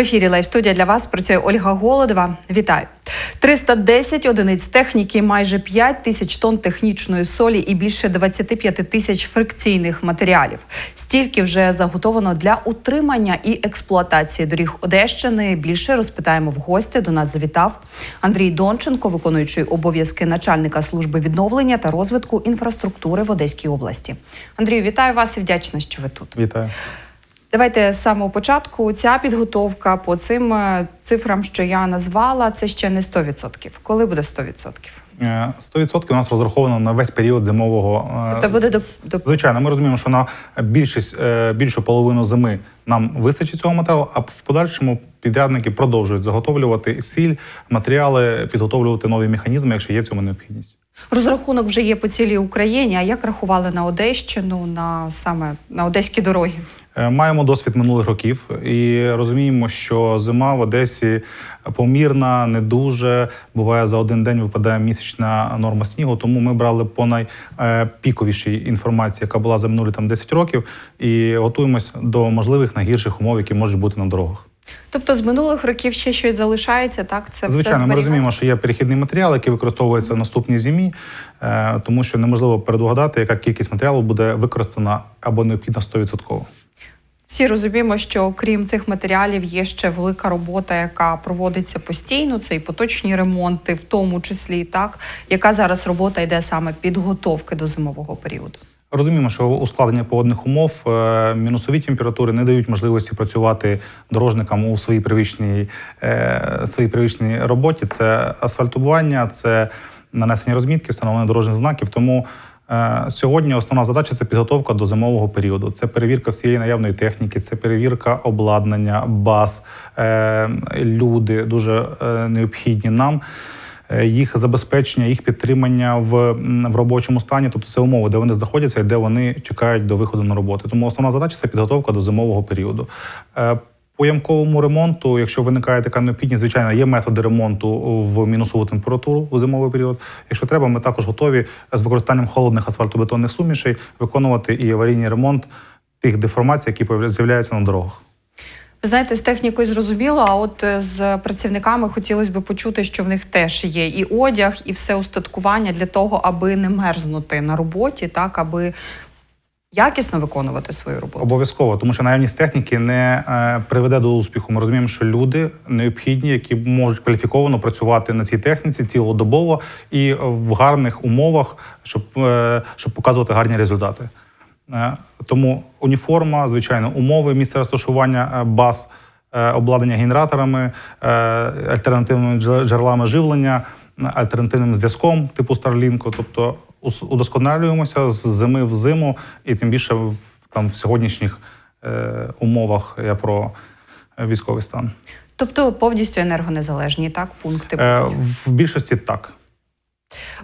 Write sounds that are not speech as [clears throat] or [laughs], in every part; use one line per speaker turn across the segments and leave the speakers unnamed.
Ефірі Лайв студія для вас працює Ольга Голодова. Вітаю. 310 одиниць техніки, майже 5 тисяч тонн технічної солі і більше 25 тисяч фрикційних матеріалів. Стільки вже заготовано для утримання і експлуатації доріг Одещини. Більше розпитаємо в гості. До нас завітав Андрій Донченко, виконуючий обов'язки начальника служби відновлення та розвитку інфраструктури в Одеській області. Андрію, вітаю вас і вдячна, що ви тут.
Вітаю.
Давайте з самого початку. Ця підготовка по цим е, цифрам, що я назвала, це ще не 100%. Коли буде 100%?
Е, 100% у нас розраховано на весь період зимового. е,
Тобто буде до,
Звичайно, ми розуміємо, що на більшість е, більшу половину зими нам вистачить цього матеріалу, а в подальшому підрядники продовжують заготовлювати сіль, матеріали, підготовлювати нові механізми, якщо є в цьому необхідність.
розрахунок вже є по цілій Україні. А як рахували на Одещину, на саме на одеські дороги?
Е, Маємо досвід минулих років і розуміємо, що зима в Одесі помірна, не дуже. Буває за один день випадає місячна норма снігу. Тому ми брали по найпіковішій інформації, яка була за минулі там 10 років, і готуємось до можливих найгірших умов, які можуть бути на дорогах.
Тобто з минулих років ще щось залишається, так? Це все
Звичайно, ми розуміємо, що є перехідний матеріал, який використовується в наступній зимі, е, тому що неможливо передугадати, яка кількість матеріалу буде використана або необхідна 100%.
Всі розуміємо, що крім цих матеріалів є ще велика робота, яка проводиться постійно. Це і поточні ремонти, в тому числі так. Яка зараз робота йде саме підготовки до зимового періоду?
Розуміємо, що ускладнення погодних умов, е, мінусові температури не дають можливості працювати дорожникам у своїй привичній, е, своїй привичній роботі. Це асфальтування, це нанесення розмітки, встановлення дорожніх знаків. Тому сьогодні основна задача це підготовка до зимового періоду. Це перевірка всієї наявної техніки, це перевірка обладнання, баз, е, люди дуже е, необхідні нам е, їх забезпечення, їх підтримання в, в робочому стані, тобто це умови, де вони знаходяться і де вони чекають до виходу на роботу. Тому основна задача це підготовка до зимового періоду. По ямковому ремонту, якщо виникає така необхідність, звичайно, є методи ремонту в мінусову температуру у зимовий період. Якщо треба, ми також готові з використанням холодних асфальтобетонних сумішей виконувати і аварійний ремонт тих деформацій, які з'являються на дорогах.
Ви знаєте, з технікою зрозуміло, а от е, з працівниками хотілося б почути, що в них теж є і одяг, і все устаткування для того, аби не мерзнути на роботі, так аби якісно виконувати свою роботу.
Обов'язково, тому що наявність техніки не е, приведе до успіху. Ми розуміємо, що люди необхідні, які можуть кваліфіковано працювати на цій техніці цілодобово і в гарних умовах, щоб, е, щоб показувати гарні результати. Е, тому уніформа, звичайно, умови, місце розташування баз, обладнання генераторами, альтернативними джерелами живлення, альтернативним зв'язком типу Starlink. Тобто удосконалюємося з зими в зиму, і тим більше там в сьогоднішніх е, умовах я про військовий стан.
Тобто повністю енергонезалежні, так, пункти.
Е, в більшості так.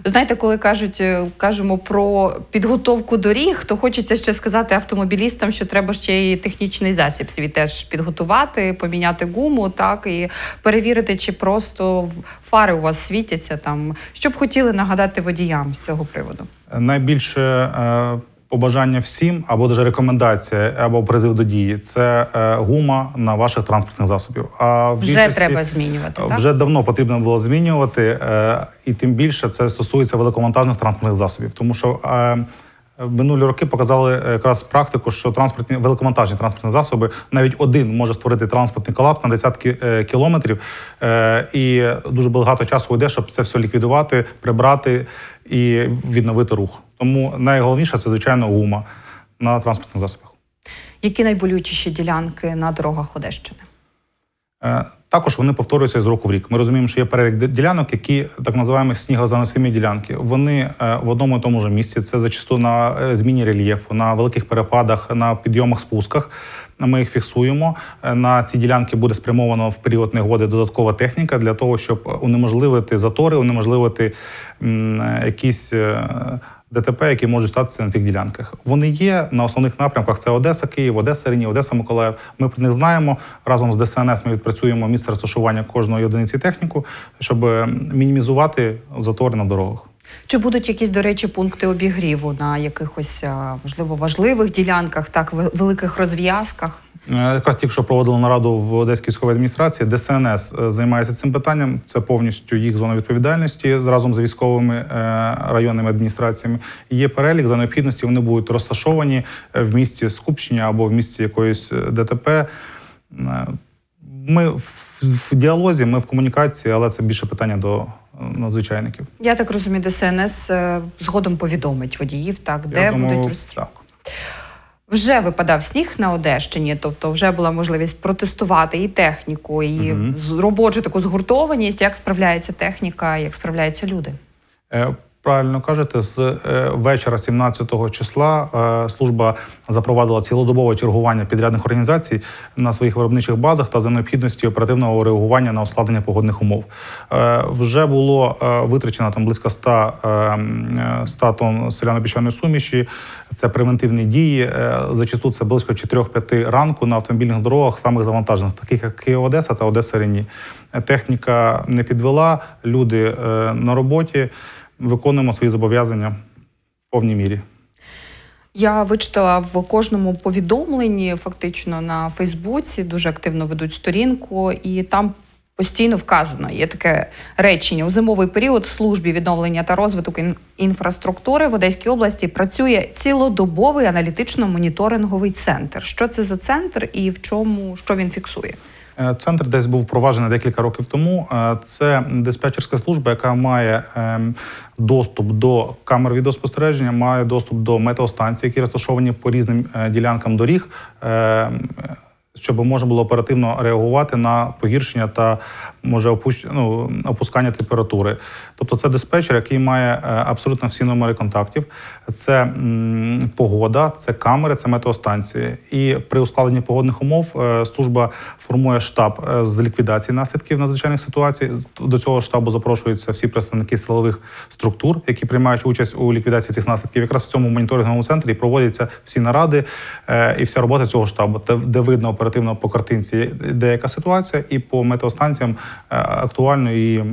Знаєте, коли кажуть, е, кажемо про підготовку доріг, то хочеться ще сказати автомобілістам, що треба ще і технічний засіб свій теж підготувати, поміняти гуму, так і перевірити, чи просто фари у вас світяться там. Що б хотіли нагадати водіям з цього приводу?
Найбільше е, побажання всім, або даже рекомендація, або призив до дії це е, гума на ваших транспортних засобів. А в
Вже
більшості-
треба змінювати, так?
Вже давно потрібно було змінювати, е, і тим більше це стосується великовантажних транспортних засобів, тому що. е, Минулі роки показали якраз практику, що транспортні великовантажні транспортні засоби навіть один може створити транспортний колапс на десятки е, кілометрів, е, і дуже багато часу йде, щоб це все ліквідувати, прибрати і відновити рух. Тому найголовніше це звичайно гума на транспортних засобах.
Які найболючіші ділянки на дорогах Одещини?
Е, Також вони повторюються з року в рік. Ми розуміємо, що є перелік ділянок, які так називаємо снігозаносимі ділянки. Вони е, в одному і тому ж місці. Це зачасту на е, зміні рельєфу, на великих перепадах, на підйомах, спусках. Ми їх фіксуємо. На ці ділянки буде спрямовано в період негоди додаткова техніка для того, щоб унеможливити затори, унеможливити якісь. ДТП, які можуть статися на цих ділянках. Вони є на основних напрямках: це Одеса, Київ, Одеса, Рені, Одеса, Миколаїв. Ми про них знаємо. Разом з ДСНС ми відпрацюємо місце розташування кожної одиниці техніку, щоб мінімізувати затори на дорогах.
Чи будуть якісь, до речі, пункти обігріву на якихось можливо важливих ділянках, так великих розв'язках?
Е, Якраз тільки що проводили нараду в Одеській військовій адміністрації, ДСНС е, займається цим питанням. Це повністю їх зона відповідальності разом з військовими е, районними адміністраціями. Є перелік за необхідності. Вони будуть розташовані е, в місці скупчення або в місці якоїсь е, ДТП. Е, Ми в діалозі, ми в комунікації, але це більше питання до е, надзвичайників.
Я так розумію, ДСНС е, згодом повідомить водіїв, так, де
Я думаю,
будуть роз-
так.
Вже випадав сніг на Одещині, тобто вже була можливість протестувати і техніку, і угу. робочу таку згуртованість, як справляється техніка, як справляються люди.
Правильно кажете, з е, вечора 17 числа е, служба запровадила цілодобове чергування підрядних організацій на своїх виробничих базах та за необхідності оперативного реагування на ускладнення погодних умов. Е, Вже було витрачено там близько 100, е, е, 100 тонн селяно-піщаної суміші. Це превентивні дії. Зачасту це близько 4-5 ранку на автомобільних дорогах, самих завантажених, таких як Київ Одеса та Одеса Рені. Техніка не підвела, люди на роботі. Виконуємо свої зобов'язання в повній мірі.
Я вичитала в кожному повідомленні, фактично на Фейсбуці, дуже активно ведуть сторінку, і там постійно вказано є таке речення у зимовий період в службі відновлення та розвитку інфраструктури в Одеській області працює цілодобовий аналітично-моніторинговий центр. Що це за центр і в чому що він фіксує?
Е, Центр десь був впроваджений декілька років тому. Е, Це диспетчерська служба, яка має ем, доступ до камер відеоспостереження, має доступ до метеостанцій, які розташовані по різним е, ділянкам доріг, ем, щоб можна було оперативно реагувати на погіршення та може ну, опускання температури. Тобто це диспетчер, який має е, абсолютно всі номери контактів. Це погода, це камери, це метеостанції. І при ускладненні погодних умов е, служба формує штаб е, з ліквідації наслідків надзвичайних ситуацій. До цього штабу запрошуються всі представники силових структур, які приймають участь у ліквідації цих наслідків. Якраз в цьому моніторинговому центрі проводяться всі наради і вся робота цього штабу, де, видно оперативно по картинці, деяка ситуація, і по метеостанціям актуальну і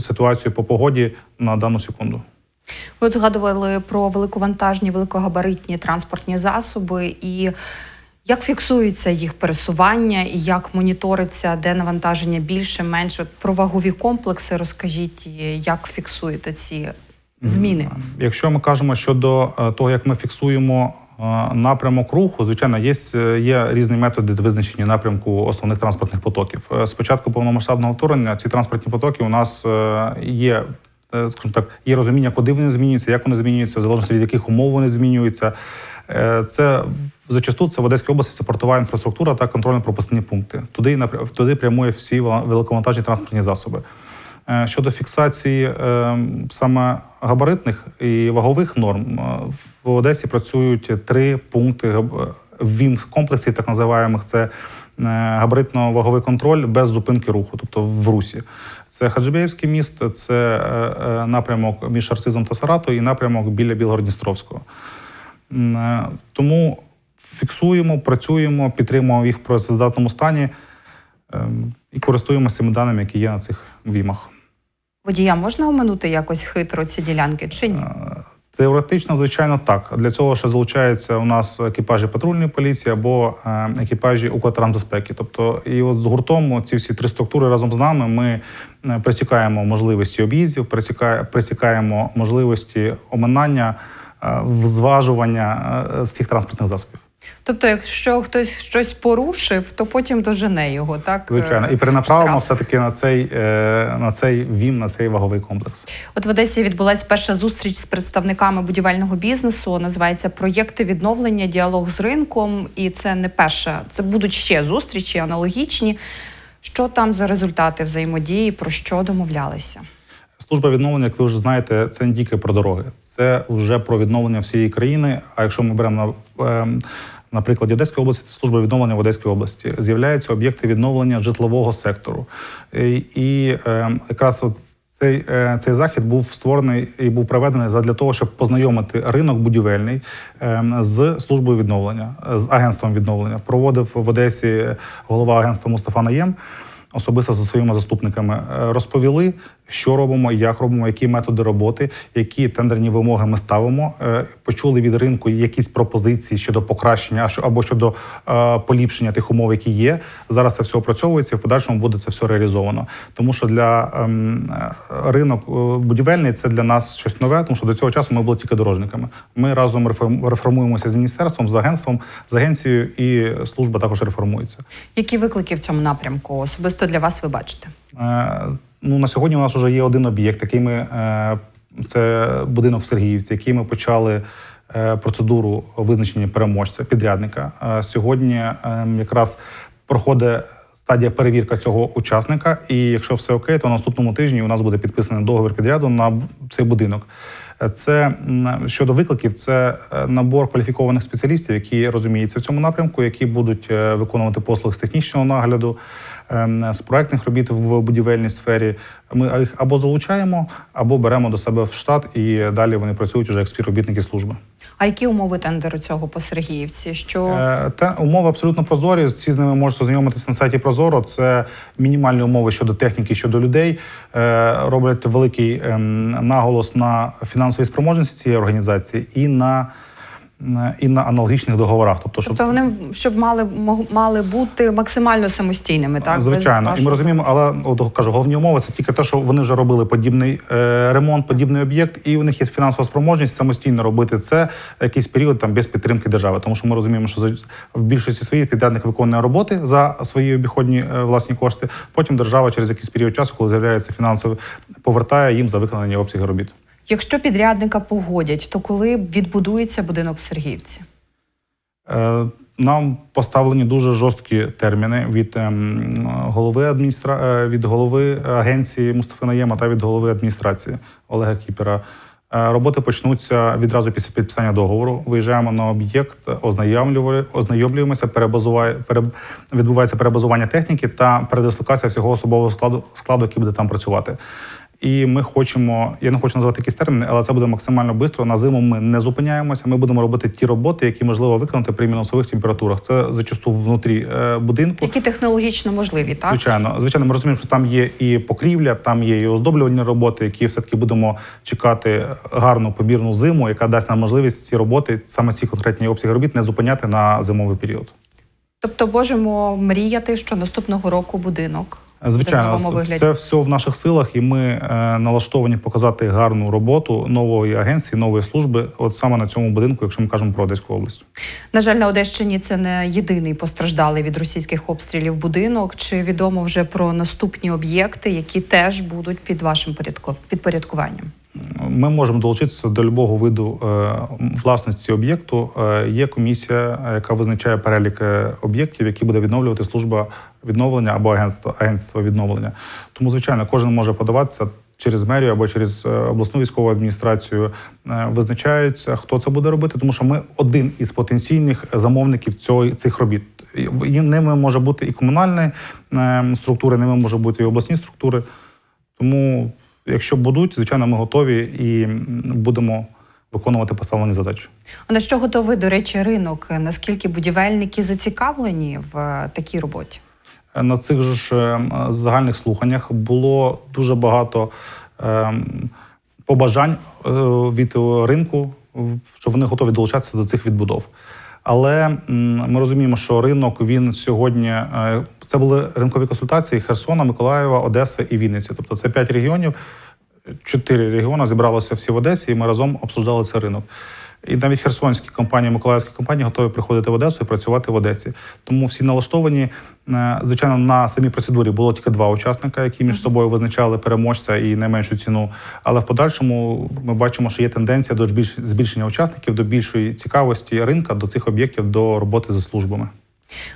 ситуацію по погоді на дану секунду.
Ви згадували про великовантажні, великогабаритні транспортні засоби і як фіксується їх пересування, і як моніториться, де навантаження більше, менше. Про вагові комплекси розкажіть, як фіксуєте ці зміни?
Якщо ми кажемо щодо е, того, як ми фіксуємо напрямок руху, звичайно, є, е, є різні методи визначення напрямку основних транспортних потоків. Е, Спочатку повномасштабного вторгнення ці транспортні потоки у нас е, є. Скажімо так, є розуміння, куди вони змінюються, як вони змінюються, в залежності від яких умов вони змінюються. Це зачасту це в Одеській області це портова інфраструктура та контрольно-пропускні пункти. Туди туди прямують всі великовантажні транспортні засоби. Е, Щодо фіксації е, саме габаритних і вагових норм, е, в Одесі працюють три пункти ВІМ комплексів, так називаємих. Це габаритно-ваговий контроль без зупинки руху, тобто в русі. Це Хаджибеївський міст, це напрямок між Арцизом та Саратою і напрямок біля Білгородністровського. Тому фіксуємо, працюємо, підтримуємо їх в працездатному стані ем, і користуємося цими даними, які є на цих вімах.
Водія можна оминути якось хитро ці ділянки чи ні?
Е, Теоретично, звичайно, так. Для цього ще залучаються у нас екіпажі патрульної поліції або е, екіпажі Укртрансбезпеки. Тобто, і от з гуртом ці всі три структури разом з нами ми е, пресікаємо можливості об'їздів, пресікаємо можливості оминання, зважування е, всіх транспортних засобів.
Тобто, якщо хтось щось порушив, то потім дожене його, так?
Звичайно,
Е,
і перенаправимо
штраф.
все таки на цей е, на цей ВІМ, на цей ваговий комплекс.
От в Одесі відбулась перша зустріч з представниками будівельного бізнесу. Називається Проєкти відновлення, діалог з ринком. І це не перша, це будуть ще зустрічі аналогічні. Що там за результати взаємодії, про що домовлялися?
Служба відновлення, як ви вже знаєте, це не тільки про дороги, це вже про відновлення всієї країни. А якщо ми беремо на, на прикладі Одеської області, то служба відновлення в Одеській області з'являються об'єкти відновлення житлового сектору. І, і ем, якраз от цей, е, цей захід був створений і був проведений задля того, щоб познайомити ринок будівельний ем, з службою відновлення, з агентством відновлення. Проводив в Одесі голова агентства Мустафа Наєм особисто зі своїми заступниками е, розповіли, що робимо, як робимо, які методи роботи, які тендерні вимоги ми ставимо. Е, Почули від ринку якісь пропозиції щодо покращення або щодо е, поліпшення тих умов, які є. Зараз це все опрацьовується і в подальшому буде це все реалізовано. Тому що для ем, е, ринок будівельний це для нас щось нове, тому що до цього часу ми були тільки дорожниками. Ми разом реформ- реформуємося з міністерством, з агентством, з агенцією, і служба також реформується.
Які виклики в цьому напрямку особисто для вас ви бачите?
Ну, на сьогодні у нас вже є один об'єкт, який ми е, це будинок в Сергіївці, який ми почали е, процедуру визначення переможця, підрядника. Е, Сьогодні якраз проходить стадія перевірка цього учасника, і якщо все окей, то на наступному тижні у нас буде підписаний договір підряду на цей будинок. Це щодо викликів, це набор кваліфікованих спеціалістів, які розуміються в цьому напрямку, які будуть виконувати послуги з технічного нагляду, з проектних робіт в будівельній сфері. Ми їх або залучаємо, або беремо до себе в штат, і далі вони працюють уже як співробітники служби.
А які умови тендеру цього по Сергіївці? Що
Е, Та умови абсолютно прозорі. Всі з ними можете ознайомитися на сайті Прозоро. Це мінімальні умови щодо техніки, щодо людей. Е, Роблять великий ем, наголос на фінансовій спроможності цієї організації і на- і на аналогічних договорах. Тобто, щоб
тобто вони щоб мали мали бути максимально самостійними, так без
Звичайно, і ми розуміємо, але от, кажу, головні умови це тільки те, що вони вже робили подібний е, ремонт, подібний об'єкт, і у них є фінансова спроможність самостійно робити це якийсь період там без підтримки держави. Тому що ми розуміємо, що в більшості своїх підрядник виконує роботи за свої обіходні е, власні кошти. Потім держава через якийсь період часу, коли з'являється фінансовий, повертає їм за виконані обсяги робіт.
Якщо підрядника погодять, то коли відбудується будинок в Сергіївці?
Е, Нам поставлені дуже жорсткі терміни від ем, голови адміністра... е, від голови агенції Мустафи Наєма та від голови адміністрації Олега Кіпера. Е, Роботи почнуться відразу після підписання договору. Виїжджаємо на об'єкт, ознайомлює- ознайомлюємося, перебазуває, пере... відбувається перебазування техніки та передислокація всього особового складу, складу, який буде там працювати. І ми хочемо, я не хочу називати якісь терміни, але це буде максимально швидко. На зиму ми не зупиняємося. Ми будемо робити ті роботи, які можливо виконати при мінусових температурах. Це зачасту внутрі е, будинку.
Які технологічно можливі, так?
Звичайно, звичайно, ми розуміємо, що там є і покрівля, там є і оздоблювальні роботи, які все таки будемо чекати гарну помірну зиму, яка дасть нам можливість ці роботи, саме ці конкретні обсяги робіт, не зупиняти на зимовий період.
Тобто можемо мріяти, що наступного року будинок
Звичайно,
новому
це все в наших силах, і ми е, налаштовані показати гарну роботу нової агенції, нової служби, от саме на цьому будинку, якщо ми кажемо про Одеську область.
На жаль, на Одещині це не єдиний постраждалий від російських обстрілів будинок. Чи відомо вже про наступні об'єкти, які теж будуть під вашим порядков- підпорядкуванням?
Ми можемо долучитися до любого виду е, власності об'єкту. Е, Є комісія, е, яка визначає перелік е, об'єктів, які буде відновлювати служба відновлення або агентство, агентство відновлення. Тому, звичайно, кожен може подаватися через мерію або через е, обласну військову адміністрацію. Е, Визначаються, хто це буде робити, тому що ми один із потенційних замовників цього, цих робіт. Ними може бути і комунальні е, структури, ними може бути і обласні структури. Тому, якщо будуть, звичайно, ми готові і будемо виконувати поставлені задачі.
А на що готовий, до речі, ринок? Наскільки будівельники зацікавлені в такій роботі?
На цих ж е, загальних слуханнях було дуже багато ем, побажань е, від ринку, що вони готові долучатися до цих відбудов. Але ми розуміємо, що ринок він сьогодні е, це були ринкові консультації Херсона, Миколаєва, Одеса і Вінниці. Тобто це п'ять регіонів, чотири регіони зібралися всі в Одесі, і ми разом обсуждали цей ринок. І навіть херсонські компанії, миколаївські компанії готові приходити в Одесу і працювати в Одесі. Тому всі налаштовані. Е, Звичайно, на самій процедурі було тільки два учасника, які між собою визначали переможця і найменшу ціну. Але в подальшому ми бачимо, що є тенденція до збільш- збільшення учасників, до більшої цікавості ринка до цих об'єктів, до роботи за службами.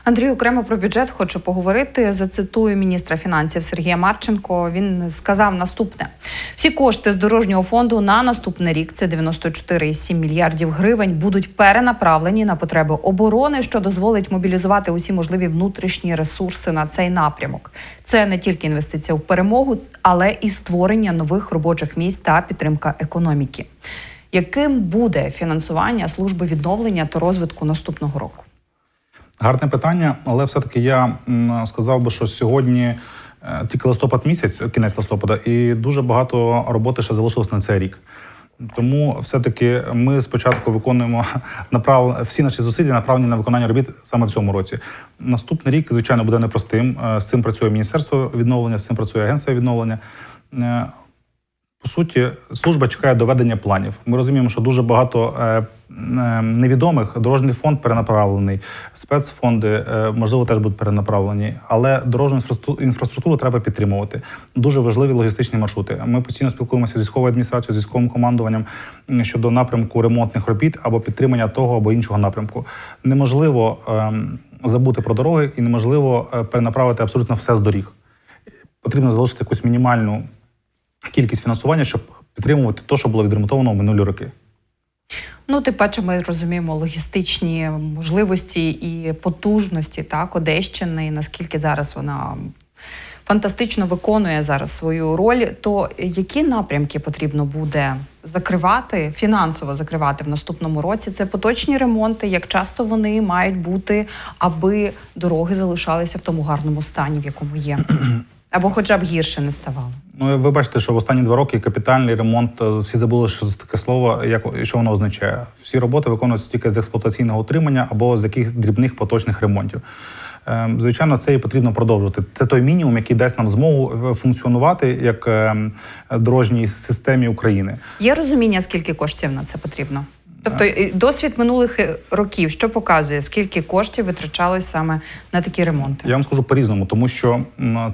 Андрій, окремо про бюджет хочу поговорити. Зацитую міністра фінансів Сергія Марченко. Він сказав наступне: всі кошти з дорожнього фонду на наступний рік, це 94,7 мільярдів гривень, будуть перенаправлені на потреби оборони, що дозволить мобілізувати усі можливі внутрішні ресурси на цей напрямок. Це не тільки інвестиція в перемогу, але і створення нових робочих місць та підтримка економіки. Яким буде фінансування служби відновлення та розвитку наступного року?
Гарне питання, але все-таки я сказав би, що сьогодні е, тільки листопад місяць, кінець листопада, і дуже багато роботи ще залишилось на цей рік. Тому все-таки ми спочатку виконуємо [laughs] направ... всі наші зусилля направлені на виконання робіт саме в цьому році. Наступний рік, звичайно, буде непростим. Е, З цим працює Міністерство відновлення, з цим працює агентство відновлення. По суті, служба чекає доведення планів. Ми розуміємо, що дуже багато е, е, невідомих. Дорожній фонд перенаправлений, спецфонди е, можливо теж будуть перенаправлені, але дорожню інфраструктуру, треба підтримувати. Дуже важливі логістичні маршрути. Ми постійно спілкуємося з військовою адміністрацією, з військовим командуванням щодо напрямку ремонтних робіт або підтримання того або іншого напрямку. Неможливо ем, забути про дороги і неможливо перенаправити абсолютно все з доріг. Потрібно залишити якусь мінімальну кількість фінансування, щоб підтримувати те, що було відремонтовано в минулі роки.
Ну, тим паче, ми розуміємо логістичні можливості і потужності так, Одещини, і наскільки зараз вона фантастично виконує зараз свою роль. То які напрямки потрібно буде закривати, фінансово закривати в наступному році? Це поточні ремонти, як часто вони мають бути, аби дороги залишалися в тому гарному стані, в якому є, [clears throat] або хоча б гірше не ставало.
Ну, ви бачите, що в останні два роки капітальний ремонт е, всі забули, що це таке слово, як що воно означає. Всі роботи виконуються тільки з експлуатаційного утримання або з якихось дрібних поточних ремонтів. Е, Звичайно, це і потрібно продовжувати. Це той мінімум, який дасть нам змогу е, функціонувати як е, дорожній системі України.
Є розуміння, скільки коштів на це потрібно? Тобто досвід минулих е, років, що показує, скільки коштів витрачалось саме на такі ремонти?
Я вам скажу по-різному, тому що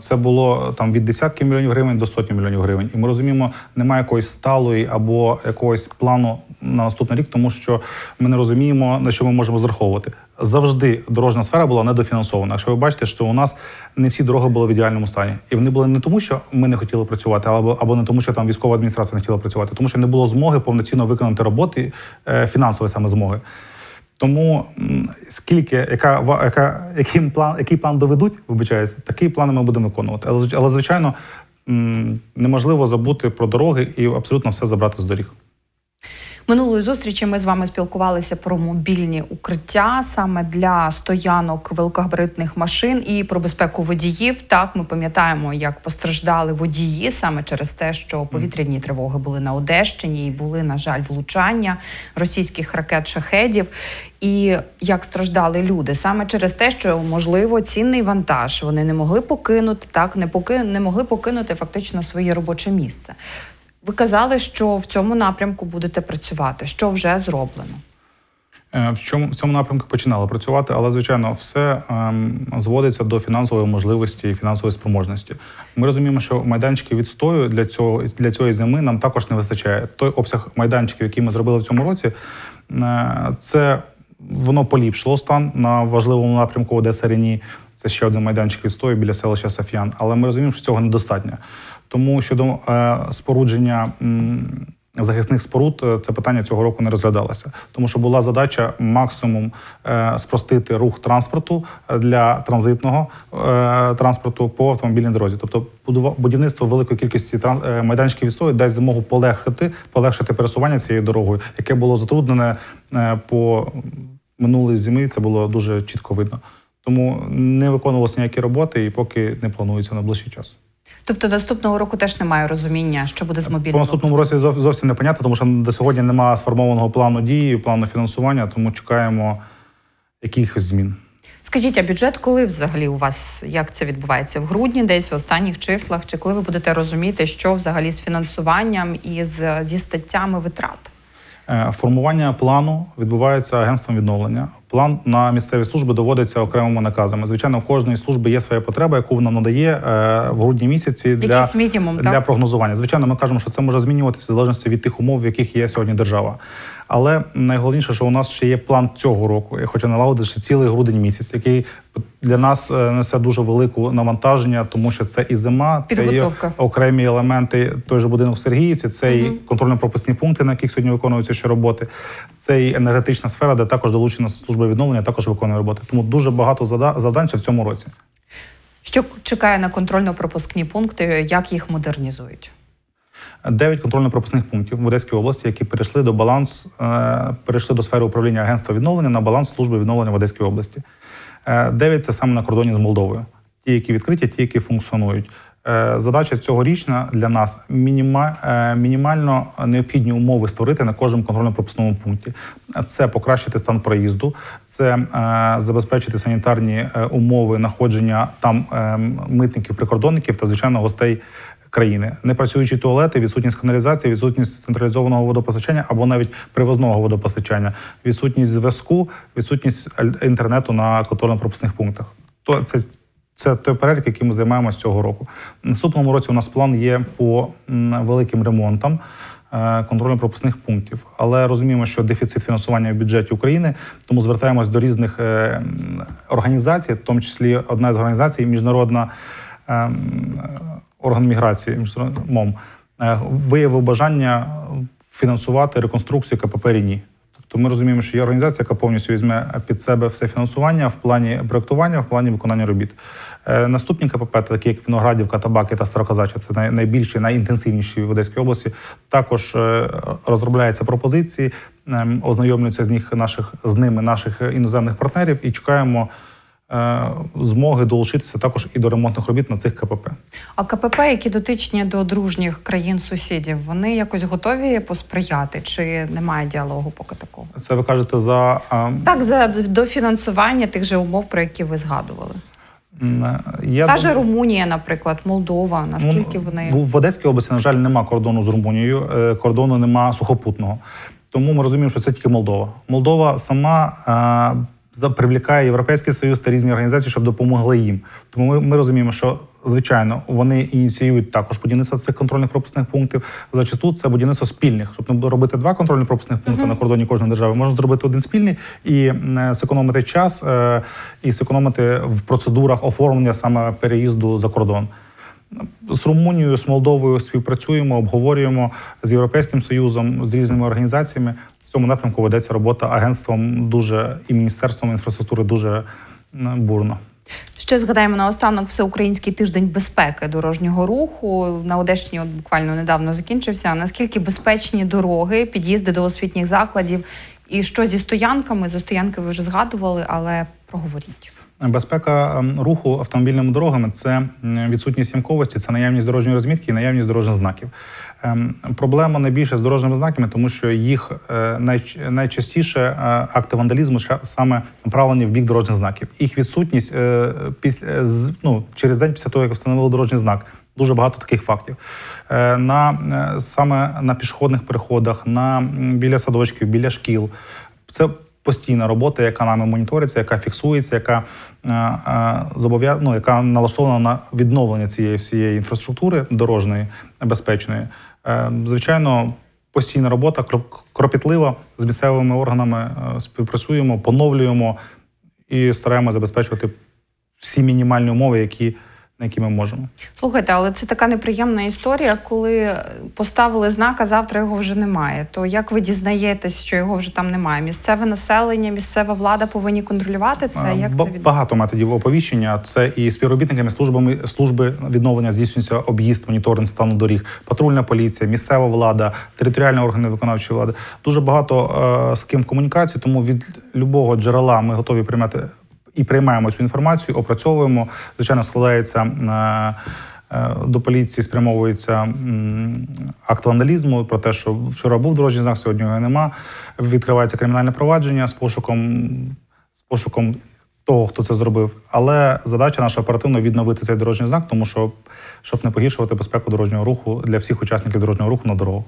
це було там від десятків мільйонів гривень до сотні мільйонів гривень. І ми розуміємо, немає якоїсь сталої або якогось плану на наступний рік, тому що ми не розуміємо, на що ми можемо зраховувати. Завжди дорожня сфера була недофінансована. Якщо ви бачите, що у нас не всі дороги були в ідеальному стані, і вони були не тому, що ми не хотіли працювати, або або не тому, що там військова адміністрація не хотіла працювати, тому що не було змоги повноцінно виконати роботи е, фінансової саме змоги. Тому скільки, яка, яка, який, план, який план доведуть, вибачаюся, такий план ми будемо виконувати. Але, але звичайно, неможливо забути про дороги і абсолютно все забрати з доріг.
Минулої зустрічі ми з вами спілкувалися про мобільні укриття саме для стоянок великогабаритних машин і про безпеку водіїв. Так, ми пам'ятаємо, як постраждали водії саме через те, що повітряні тривоги були на Одещині і були, на жаль, влучання російських ракет шахедів. І як страждали люди саме через те, що можливо цінний вантаж вони не могли покинути, так не поки не могли покинути фактично своє робоче місце. Ви казали, що в цьому напрямку будете працювати. Що вже зроблено?
Е, В чому в цьому напрямку починали працювати, але звичайно, все ем, зводиться до фінансової можливості і фінансової спроможності. Ми розуміємо, що майданчики відстою для цього для цієї зими нам також не вистачає. Той обсяг майданчиків, який ми зробили в цьому році, е, це воно поліпшило стан на важливому напрямку Одеса Рені. Це ще один майданчик відстою біля селища Саф'ян. Але ми розуміємо, що цього недостатньо. Тому щодо е, спорудження захисних споруд, е, це питання цього року не розглядалося, тому що була задача максимум е, спростити рух транспорту для транзитного транспорту по автомобільній дорозі. Тобто, будівництво великої кількості майданчиків відстою дасть змогу полегшити, полегшити пересування цією дорогою, яке було затруднене по минулої зими. Це було дуже чітко видно. Тому не виконувалися ніякі роботи, і поки не планується на ближчий час.
Тобто наступного року теж немає розуміння, що буде з
По
мобільним.
наступному році зов- зовсім непонятно, тому що до сьогодні немає сформованого плану дії, плану фінансування, тому чекаємо якихось змін.
Скажіть, а бюджет коли взагалі у вас як це відбувається? В грудні, десь в останніх числах, чи коли ви будете розуміти, що взагалі з фінансуванням і з, зі статтями витрат?
Е, Формування плану відбувається агентством відновлення. План на місцеві служби доводиться окремими наказами. Звичайно, в кожної служби є своя потреба, яку вона надає е, в грудні місяці для,
Якийсь мінімум,
для
так?
прогнозування. Звичайно, ми кажемо, що це може змінюватися в залежності від тих умов, в яких є сьогодні держава. Але найголовніше, що у нас ще є план цього року. Я хочу налагодити ще цілий грудень місяць, який для нас е, несе дуже велику навантаження, тому що це і зима, це є окремі елементи той же будинок в Сергіївці, це і контрольно-пропускні пункти, на яких сьогодні виконуються ще роботи. Це і енергетична сфера, де також долучена служба відновлення, також виконує роботи. Тому дуже багато завдань ще в цьому році.
Що чекає на контрольно-пропускні пункти, як їх модернізують?
Дев'ять контрольно-пропускних пунктів в Одеській області, які перейшли до балансу, е, перейшли до сфери управління агентства відновлення на баланс служби відновлення в Одеській області. Е, Дев'ять це саме на кордоні з Молдовою. ті, які відкриті, ті, які функціонують. Е, Задача цьогорічна для нас е, мінімально необхідні умови створити на кожному контрольно-пропускному пункті. Це покращити стан проїзду, це е, забезпечити санітарні умови находження там митників, прикордонників та звичайно гостей країни. Непрацюючі туалети, відсутність каналізації, відсутність централізованого водопостачання або навіть привозного водопостачання, відсутність зв'язку, відсутність інтернету на контрольно-пропускних пунктах. То це це той перелік, яким ми займаємося цього року. Наступному році у нас план є по великим ремонтам е, контрольно-пропускних пунктів. Але розуміємо, що дефіцит фінансування в бюджеті України, тому звертаємось до різних е, організацій, в тому числі одна з організацій міжнародна е, орган міграції МОМ е, виявив бажання фінансувати реконструкцію КПП Ріні. Тобто ми розуміємо, що є організація, яка повністю візьме під себе все фінансування в плані проектування, в плані виконання робіт. Е, Наступні КПП, такі як Виноградівка, Табаки та Староказача, це найбільші, найінтенсивніші в Одеській області. Також е, розробляються пропозиції, ем, ознайомлюються з них наших з ними наших іноземних партнерів і чекаємо е, змоги долучитися також і до ремонтних робіт на цих КПП.
А КПП, які дотичні до дружніх країн-сусідів, вони якось готові посприяти, чи немає діалогу поки такого?
Це ви кажете за ем,
Так, за дофінансування тих же умов, про які ви згадували.
я
Та же Румунія, наприклад, Молдова. Наскільки
Ну,
вони
в- в Одеській області, на жаль, нема кордону з Румунією, е, кордону нема сухопутного. Тому ми розуміємо, що це тільки Молдова. Молдова сама е, привлікає Європейський Союз та різні організації, щоб допомогли їм. Тому ми, ми розуміємо, що звичайно вони ініціюють також будівництво цих контрольних пропускних пунктів. Зачасту це будівництво спільних, щоб не робити два контрольні пропускних пункти на кордоні кожної держави. Можна зробити один спільний і м, зекономити час е, і зекономити в процедурах оформлення саме переїзду за кордон. З Румунією, з Молдовою співпрацюємо, обговорюємо з Європейським Союзом, з різними організаціями. Цьому напрямку ведеться робота агентством дуже і міністерством інфраструктури дуже бурно.
ще згадаємо наостанок всеукраїнський тиждень безпеки дорожнього руху на Одещині. От буквально недавно закінчився. Наскільки безпечні дороги, під'їзди до освітніх закладів, і що зі стоянками? За стоянки ви вже згадували, але проговоріть.
Безпека ем, руху автомобільними дорогами це відсутність ямковості, це наявність дорожньої розмітки і наявність дорожніх знаків. Ем, Проблема найбільше з дорожніми знаками, тому що їх е, найчастіше е, акти вандалізму саме направлені в бік дорожніх знаків. Їх відсутність е, після ну, через день після того, як встановили дорожній знак. Дуже багато таких фактів. На саме на пішохідних переходах, на біля садочків, біля шкіл. Це постійна робота, яка нами моніториться, яка фіксується, яка е, е, зобов'я... ну, яка налаштована на відновлення цієї всієї інфраструктури дорожньої безпечної. Е, Звичайно, постійна робота, кроп- кропітлива з місцевими органами співпрацюємо, поновлюємо і стараємося забезпечувати всі мінімальні умови, які, на які ми можемо.
Слухайте, але це така неприємна історія, коли поставили знак, а завтра його вже немає. То як ви дізнаєтесь, що його вже там немає? Місцеве населення, місцева влада повинні контролювати це?
Е,
Як
ба-
це
багато методів оповіщення. Це і співробітниками службами служби відновлення здійснюється об'їзд, моніторинг стану доріг, патрульна поліція, місцева влада, територіальні органи виконавчої влади. Дуже багато е, з ким в комунікації, тому від любого джерела ми готові приймати і приймаємо цю інформацію, опрацьовуємо. Звичайно, складається. е, е, До поліції спрямовується акт вандалізму про те, що вчора був дорожній знак, сьогодні його нема. Відкривається кримінальне провадження з пошуком з пошуком того, хто це зробив. Але задача наша оперативно відновити цей дорожній знак, тому що щоб не погіршувати безпеку дорожнього руху для всіх учасників дорожнього руху на дорогах.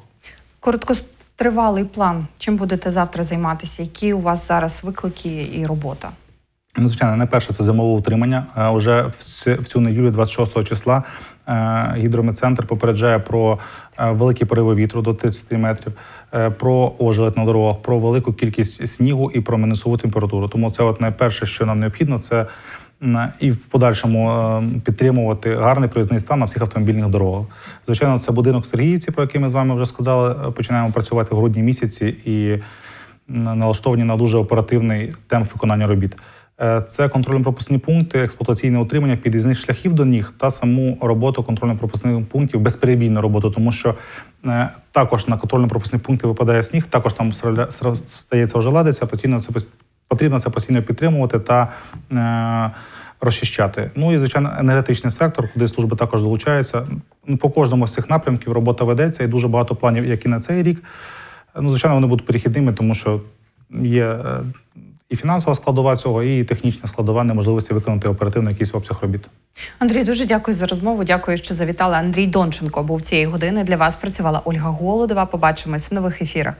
Короткотривалий план. Чим будете завтра займатися? Які у вас зараз виклики і робота?
Ну, звичайно, найперше це зимове утримання. Е, Уже в цю неділю, 26 числа, е, гідрометцентр попереджає про е, великі пориви вітру до 30 метрів, про ожеледь на дорогах, про велику кількість снігу і про мінусову температуру. Тому це от найперше, що нам необхідно, це і в подальшому е, підтримувати гарний проїзний стан на всіх автомобільних дорогах. Звичайно, це будинок Сергіївці, про який ми з вами вже сказали. Починаємо працювати в грудні місяці і налаштовані на дуже оперативний темп виконання робіт. Е, Це контрольно-пропускні пункти, експлуатаційне утримання під'їзних шляхів до них та саму роботу контрольно-пропускних пунктів, безперебійну роботу, тому що е, також на контрольно-пропускні пункти випадає сніг, також там стається ожеледиця, постійно це потрібно це постійно підтримувати та е, розчищати. Ну і звичайно, енергетичний сектор, куди служби також долучаються. Ну, По кожному з цих напрямків робота ведеться, і дуже багато планів, як і на цей рік. Ну, звичайно, вони будуть перехідними, тому що є і фінансова складова цього, і технічна складова неможливості виконати оперативно якийсь обсяг робіт.
Андрій, дуже дякую за розмову. Дякую, що завітали. Андрій Донченко був цієї години. Для вас працювала Ольга Голодова. Побачимось в нових ефірах.